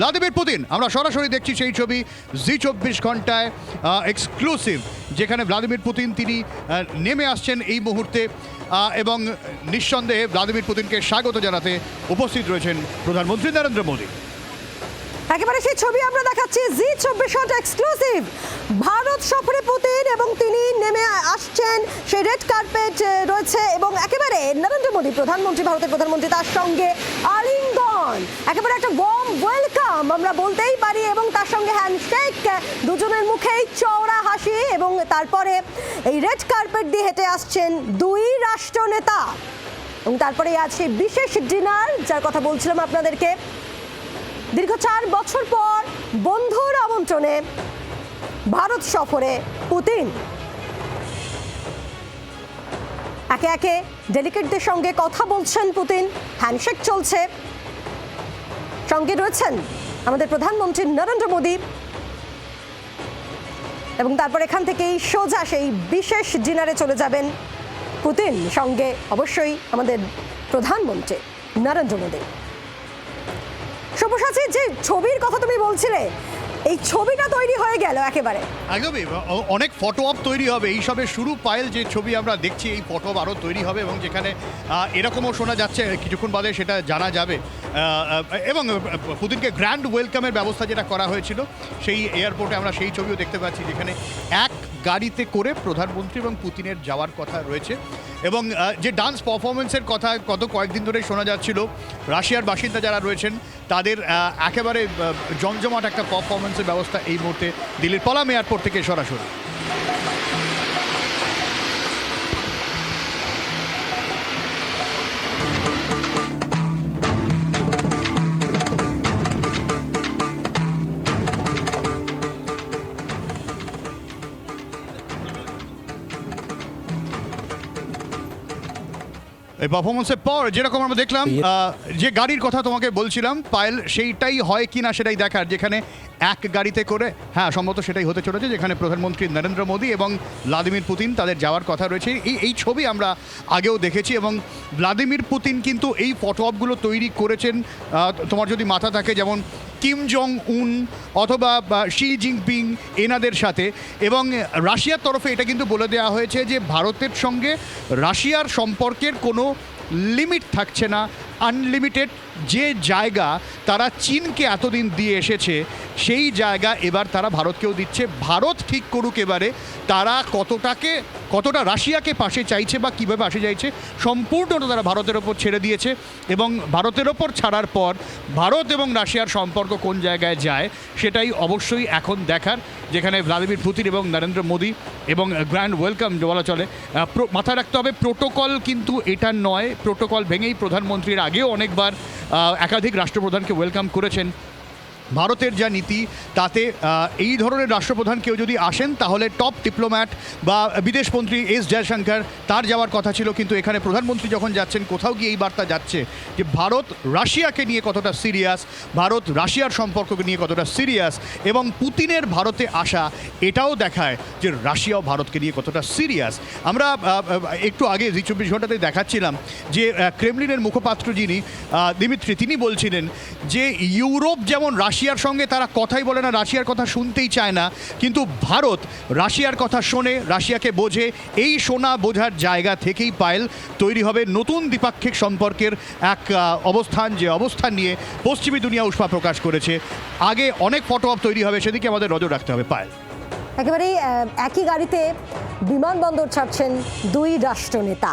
Vladimir Putin আমরা সরাসরি দেখছি সেই ছবি জি চব্বিশ ঘন্টায় এক্সক্লুসিভ যেখানে ভ্লাদিমির পুতিন তিনি নেমে আসছেন এই মুহূর্তে এবং নিঃসন্দেহে ভ্লাদিমির পুতিনকে স্বাগত জানাতে উপস্থিত রয়েছেন প্রধানমন্ত্রী নরেন্দ্র মোদী। একেবারে সেই ছবি আমরা দেখাচ্ছি জি চব্বিশ ঘণ্টা এক্সক্লুসিভ ভারত সফরে পুতিন এবং তিনি নেমে আসছেন, সেই রেড কার্পেট রয়েছে এবং একেবারে নরেন্দ্র মোদী, প্রধানমন্ত্রী, ভারতের প্রধানমন্ত্রী, তার সঙ্গে আলিঙ্গন একেবারে একটা ওয়ার্ম ওয়েলকাম আমরা বলতেই পারি, এবং তার সঙ্গে হ্যান্ডশেক দুজনের মুখেই চওড়া হাসি, এবং তারপরে এই রেড কার্পেট দিয়ে হেঁটে আসছেন দুই রাষ্ট্রনেতা। এবং তারপরে আছে বিশেষ ডিনার যার কথা বলছিলাম আপনাদেরকে। দীর্ঘ চার বছর পর বন্ধুর আমন্ত্রণে ভারত সফরে পুতিন। একে একে ডেলিকেটদের সঙ্গে কথা বলছেন পুতিন হ্যান্ডশেক চলছে। সঙ্গে রয়েছেন আমাদের প্রধানমন্ত্রী নরেন্দ্র মোদী। এবং তারপর এখান থেকেই সোজা সেই বিশেষ ডিনারে চলে যাবেন পুতিন, সঙ্গে অবশ্যই আমাদের প্রধানমন্ত্রী নরেন্দ্র মোদী। সব্যসাচী, যে ছবির কথা তুমি বলছিলে, এই ছবিটা তৈরি হয়ে গেল একেবারে। একদমই অনেক ফটো অপ তৈরি হবে। এইসবের শুরু পায়েল যে ছবি আমরা দেখছি, এই ফটো অপ আরও তৈরি হবে এবং যেখানে এরকমও শোনা যাচ্ছে, কিছুক্ষণ বাদে সেটা জানা যাবে। এবং পুতিনকে গ্র্যান্ড ওয়েলকামের ব্যবস্থা যেটা করা হয়েছিল, সেই এয়ারপোর্টে আমরা সেই ছবিও দেখতে পাচ্ছি, যেখানে এক গাড়িতে করে প্রধানমন্ত্রী এবং পুতিনের যাওয়ার কথা রয়েছে। এবং যে ডান্স পারফরমেন্সের কথা গত কয়েকদিন ধরেই শোনা যাচ্ছিল, রাশিয়ার বাসিন্দা যারা রয়েছেন, তাদের একেবারে জমজমাট একটা পারফরমেন্সের ব্যবস্থা এই মুহূর্তে দিল্লির পলাম এয়ারপোর্ট থেকে সরাসরি। এই পারফরমেন্সের পর যেরকম আমরা দেখলাম আহ, যে গাড়ির কথা তোমাকে বলছিলাম পায়েল সেইটাই হয় কি না সেটাই দেখার যেখানে এক গাড়িতে করে হ্যাঁ সম্ভবত সেটাই হতে চলেছে, যেখানে প্রধানমন্ত্রী নরেন্দ্র মোদী এবং ভ্লাদিমির পুতিন তাদের যাওয়ার কথা রয়েছে। এই এই ছবি আমরা আগেও দেখেছি এবং ভ্লাদিমির পুতিন কিন্তু এই ফটো তৈরি করেছেন। তোমার যদি মাথা থাকে যেমন কিম জং উন অথবা শি জিনপিং এনাদের সাথে এবং রাশিয়ার তরফে এটা কিন্তু বলে দেওয়া হয়েছে যে ভারতের সঙ্গে রাশিয়ার সম্পর্কের কোনো লিমিট থাকছে না। আনলিমিটেড যে জায়গা তারা চীনকে এতদিন দিয়ে এসেছে, সেই জায়গা এবার তারা ভারতকেও দিচ্ছে। ভারত ঠিক করুক এবারে, তারা কতটাকে কতটা রাশিয়াকে পাশে চাইছে বা কীভাবে পাশে চাইছে, সম্পূর্ণটা তারা ভারতের ওপর ছেড়ে দিয়েছে এবং ভারতের ওপর ছাড়ার পর ভারত এবং রাশিয়ার সম্পর্ক কোন জায়গায় যায় সেটাই অবশ্যই এখন দেখার, যেখানে ভ্লাদিমির পুতিন এবং নরেন্দ্র মোদী এবং গ্র্যান্ড ওয়েলকাম বলা চলে। মাথায় রাখতে হবে, প্রোটোকল কিন্তু এটা নয়, প্রোটোকল ভেঙেই প্রধানমন্ত্রীর আগেও অনেকবার একাধিক রাষ্ট্রপ্রধানকে ওয়েলকাম করেছেন। ভারতের যা নীতি, তাতে এই ধরনের রাষ্ট্রপ্রধান কেউ যদি আসেন, তাহলে টপ ডিপ্লোম্যাট বা বিদেশমন্ত্রী এস জয়শঙ্কর, তার যাওয়ার কথা ছিল, কিন্তু এখানে প্রধানমন্ত্রী যখন যাচ্ছেন, কোথাও গিয়ে এই বার্তা যাচ্ছে যে ভারত রাশিয়াকে নিয়ে কতটা সিরিয়াস ভারত রাশিয়ার সম্পর্ককে নিয়ে কতটা সিরিয়াস এবং পুতিনের ভারতে আসা, এটাও দেখায় যে রাশিয়াও ভারতকে নিয়ে কতটা সিরিয়াস আমরা একটু আগে জি চব্বিশ ঘন্টাতে দেখাচ্ছিলাম যে ক্রেমলিনের মুখপাত্র যিনি দিমিত্রি, তিনি বলছিলেন যে, ইউরোপ যেমন রাশিয়ার সঙ্গে তারা কথাই বলে না, রাশিয়ার কথা শুনতেই চায় না। কিন্তু ভারত রাশিয়ার কথা শোনে, রাশিয়াকে বোঝে, এই শোনা বোঝার জায়গা থেকেই পায়েল তৈরি হবে নতুন দ্বিপাক্ষিক সম্পর্কের এক অবস্থান, যে অবস্থান নিয়ে পশ্চিমী দুনিয়া উষ্মা প্রকাশ করেছে। আগে অনেক ফটো অপ তৈরি হবে, সেদিকে আমাদের নজর রাখতে হবে। পায়েল। একেবারেই একই গাড়িতে বিমানবন্দর ছাড়ছেন দুই রাষ্ট্রনেতা।